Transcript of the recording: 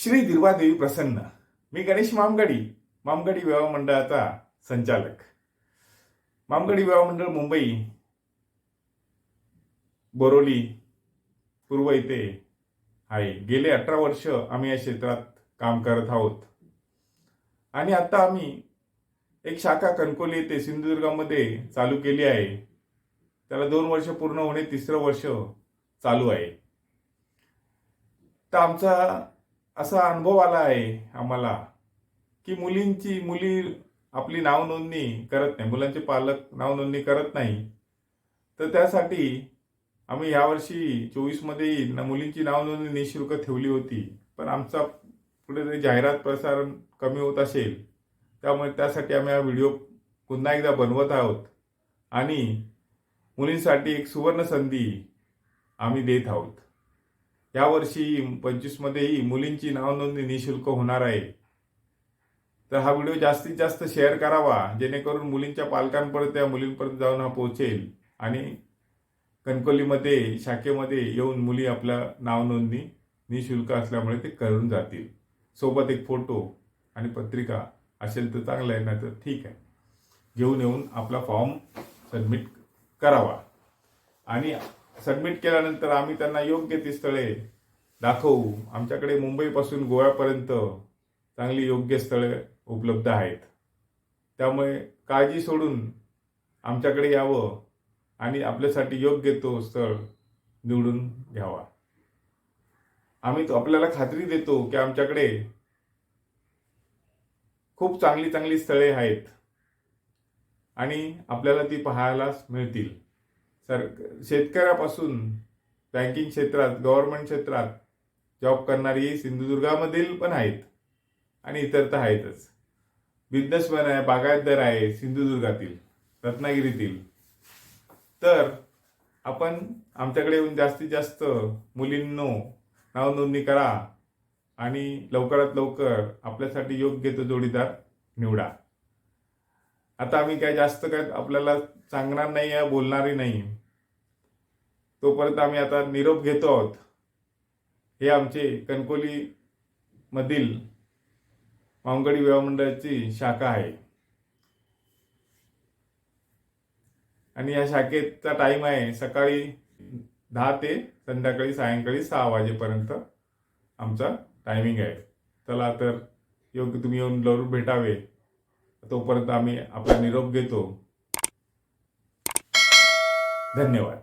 श्री दिर्वादेवी प्रसन्न. मी गणेश मामगडी मामगडी विवाह मंडळाचा संचालक. मामगडी विवाह मंडळ मुंबई बोरोली पूर्व इथे आहे. गेले अठरा वर्ष आम्ही या क्षेत्रात काम करत आहोत. आणि आता आम्ही एक शाखा कणकोली येथे सिंधुदुर्गामध्ये चालू केली आहे. त्याला दोन वर्ष पूर्ण होणे तिसरं वर्ष चालू आहे. तर आमचा असा अनुभव आला आहे आम्हाला की मुलींची मुली आपली नाव नोंदणी करत नाही मुलांचे पालक नाव नोंदणी करत नाही. तर त्यासाठी आम्ही यावर्षी चोवीसमध्ये न मुलींची नाव नोंदणी निशुल्क ठेवली होती. पण आमचा कुठेतरी जाहिरात प्रसारण कमी होत असेल त्यामुळे त्यासाठी आम्ही हा व्हिडिओ पुन्हा एकदा बनवत आहोत. आणि मुलींसाठी एक सुवर्ण संधी आम्ही देत आहोत. यावर्षी पंचवीसमध्येही मुलींची नावनोंदणी निशुल्क होणार आहे. तर हा व्हिडिओ जास्तीत जास्त शेअर करावा जेणेकरून मुलींच्या पालकांपर्यंत या मुलींपर्यंत जाऊन हा पोहोचेल आणि कणकोलीमध्ये शाखेमध्ये येऊन मुली आपल्या नावनोंदणी निशुल्क असल्यामुळे ते करून जातील. सोबत एक फोटो आणि पत्रिका असेल तर चांगलं आहे नाही तर ठीक आहे. घेऊन येऊन आपला फॉर्म सबमिट करावा. आणि सबमिट केल्यानंतर आम्ही त्यांना योग्य ती स्थळे दाखवू. आमच्याकडे मुंबईपासून गोव्यापर्यंत चांगली योग्य स्थळे उपलब्ध आहेत. त्यामुळे काळजी सोडून आमच्याकडे यावं आणि आपल्यासाठी योग्य तो स्थळ निवडून घ्यावा. आम्ही तो आपल्याला खात्री देतो की आमच्याकडे खूप चांगली चांगली स्थळे आहेत आणि आपल्याला ती पाहायलाच मिळतील. सर शेतकऱ्यापासून बँकिंग क्षेत्रात गव्हर्नमेंट क्षेत्रात जॉब करणारी सिंधुदुर्गामधील पण आहेत. आणि इतर तर आहेतच. बिझनेसमॅन आहे बागायतदार आहे सिंधुदुर्गातील रत्नागिरीतील. तर आपण आमच्याकडे येऊन जास्तीत जास्त मुलींनो नावनोंदणी करा आणि लवकरात लवकर आपल्यासाठी योग्य तो जोडीदार निवडा. आता आम्ही काय जास्त काय आपल्याला सांगणार नाही आहे बोलणारही नाही. तोपर्यंत आम्ही आता निरोप घेतो आहोत. हे आमचे कणकोली मधील विवाह मंडळाची शाखा आहे. आणि या शाखेचा टाइम आहे सकाळी दहा ते संध्याकाळी सायंकाळी सहा वाजेपर्यंत आमचा टायमिंग आहे. चला तर योग्य तुम्ही येऊन जरूर भेटावे. तोपर्यंत आम्ही आपला निरोप घेतो. धन्यवाद.